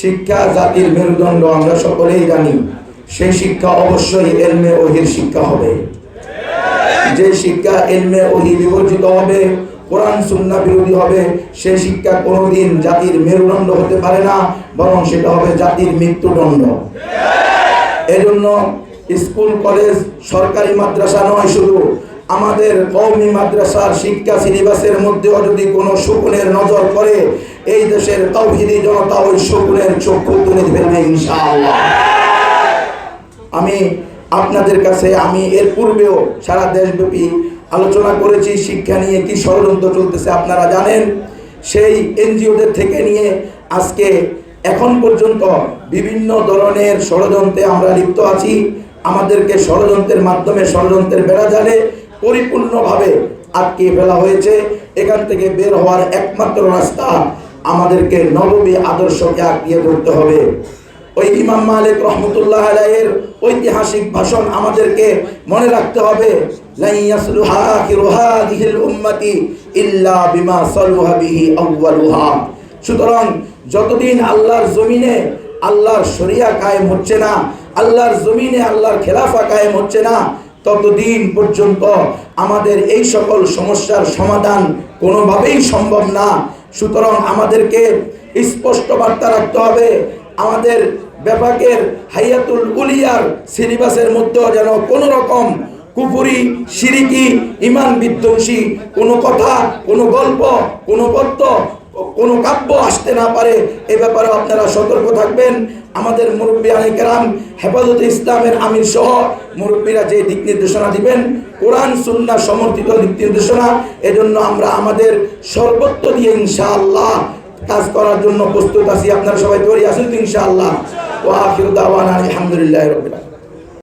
শিক্ষা, জাতির মেরুদণ্ড আমরা সকলেই জানি। সেই শিক্ষা অবশ্যই এলমে ওহির শিক্ষা হবে। যে শিক্ষা এলমে ওহি বিবর্জিত হবে, কোরআন, সুন্না বিরোধী হবে সেই শিক্ষা কোনোদিন জাতির মেরুদণ্ড হতে পারে না, বরং সেটা হবে জাতির মৃত্যুদণ্ড। এজন্য স্কুল, কলেজ, সরকারি মাদ্রাসা নয় শুধু, আমাদের কওমি মাদ্রাসার শিক্ষা সিলেবাসের মধ্যেও যদি কোনো শকুনের নজর পড়ে এই দেশের তৌহিদি জনতা ওই শকুনের চক্ষু তুলে ফেলবে ইনশাআল্লাহ। আমি আপনাদের কাছে, আমি এর পূর্বেও সারা দেশব্যাপী আলোচনা করেছি, শিক্ষা নিয়ে কি ষড়যন্ত্র চলতেছে আপনারা জানেন। সেই এনজিওদের থেকে নিয়ে আজকে এখন পর্যন্ত বিভিন্ন ধরনের ষড়যন্ত্রে আমরা লিপ্ত আছি। আমাদেরকে ষড়যন্ত্রের মাধ্যমে ষড়যন্ত্রের বেড়া জালে পরিপূর্ণভাবে আটকে ফেলা হয়েছে। এখান থেকে বের হওয়ার একমাত্র রাস্তা আমাদেরকে নবমী আদর্শকে আঁকিয়ে ধরতে হবে। ওই ইমাম মালিক রহমতুল্লাহ আলাইয়ের ঐতিহাসিক ভাষণ আমাদেরকে মনে রাখতে হবে সুতরাং যতদিন আল্লাহর জমিনে আল্লাহর শরিয়া কায়েম হচ্ছে না, আল্লাহর জমিনে আল্লাহর খেলাফা কায়েম হচ্ছে না, ততদিন পর্যন্ত আমাদের এই সকল সমস্যার সমাধান কোনোভাবেই সম্ভব না। সুতরাং আমাদেরকে স্পষ্ট বার্তা রাখতে হবে, আমাদের ব্যাপাকের হাইয়াতুল উলিয়ার সিলেবাসের মধ্যেও যেন কোনো রকম কুপুরি সিরিকি ইমান বিধ্বংসী কোনো কথা, কোনো গল্প, কোনো পদ্য কোনো কাব্য আসতে না পারে, এ ব্যাপারে আপনারা সতর্ক থাকবেন। আমাদের মুরব্বী আলিকেরাম হেফাজতে ইসলামের আমির সহ মুরব্বীরা যে দিক নির্দেশনা দিবেন, কোরআন, সুন্না সমর্থিত দিক নির্দেশনা, এজন্য আমরা আমাদের সর্বত্র দিয়ে ইনশাআল্লাহ কাজ করার জন্য প্রস্তুত আছি। আপনারা সবাই তৈরি আছেন তো ইনশাআল্লাহ। ওয়া আখিরু দাওয়ানা আলহামদুলিল্লাহি রাব্বিল আলামিন।